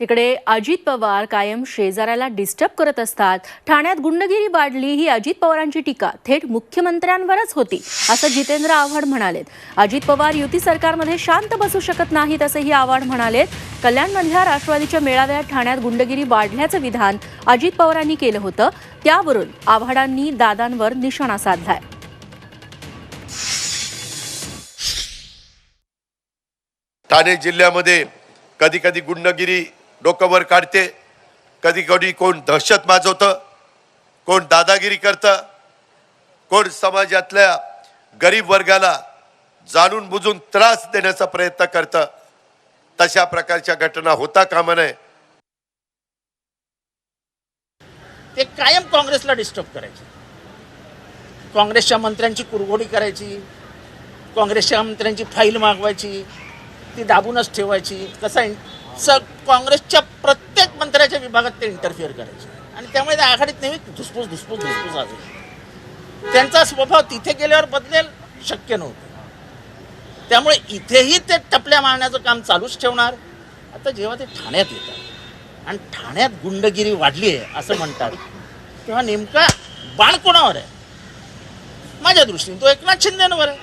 तिकडे अजित पवार कायम शेजाऱ्याला डिस्टर्ब करत असतात. ठाण्यात गुंडगिरी वाढली ही अजित पवारांची टीका. थेट मुख्यमंत्र्यांवरच होती असं जितेंद्र आव्हाड म्हणालेत. अजित पवार युती सरकारमध्ये शांत बसू शकत नाहीत असंही आव्हाड म्हणालेत. कल्याणमधल्या राष्ट्रवादीच्या मेळाव्यात ठाण्यात गुंडगिरी वाढल्याचं विधान अजित पवारांनी केलं होतं. त्यावरून आव्हाडांनी दादांवर निशाणा साधलाय. ठाणे जिल्ह्यामध्ये कधी कधी गुंडगिरी डोकंवर काढते. कधी कधी कोण दहशत माजवतं कोण दादागिरी करतं कोण समाजातल्या गरीब वर्गाला जाणून बुजून त्रास देण्याचा प्रयत्न करतं. तशा प्रकारच्या घटना होता कामा नये. ते कायम काँग्रेसला डिस्टर्ब करायचे. काँग्रेसच्या मंत्र्यांची कुरघोडी करायची काँग्रेसच्या मंत्र्यांची फाईल मागवायची ती दाबूनच ठेवायची. कसा स काँग्रेसच्या प्रत्येक मंत्र्याच्या विभागात ते इंटरफिअर करायचे. आणि त्यामुळे त्या आघाडीत नेहमी धुसफूस धुसफूस धुसफूस असेल त्यांचा स्वभाव तिथे गेल्यावर बदलेल शक्य नव्हतं. त्यामुळे इथेही ते टपल्या मारण्याचं काम चालूच ठेवणार. आता जेव्हा ते ठाण्यात येतात आणि ठाण्यात गुंडगिरी वाढली आहे असं म्हणतात तेव्हा नेमका बाण कोणावर आहे? माझ्या दृष्टीने तो एकनाथ शिंदेवर आहे.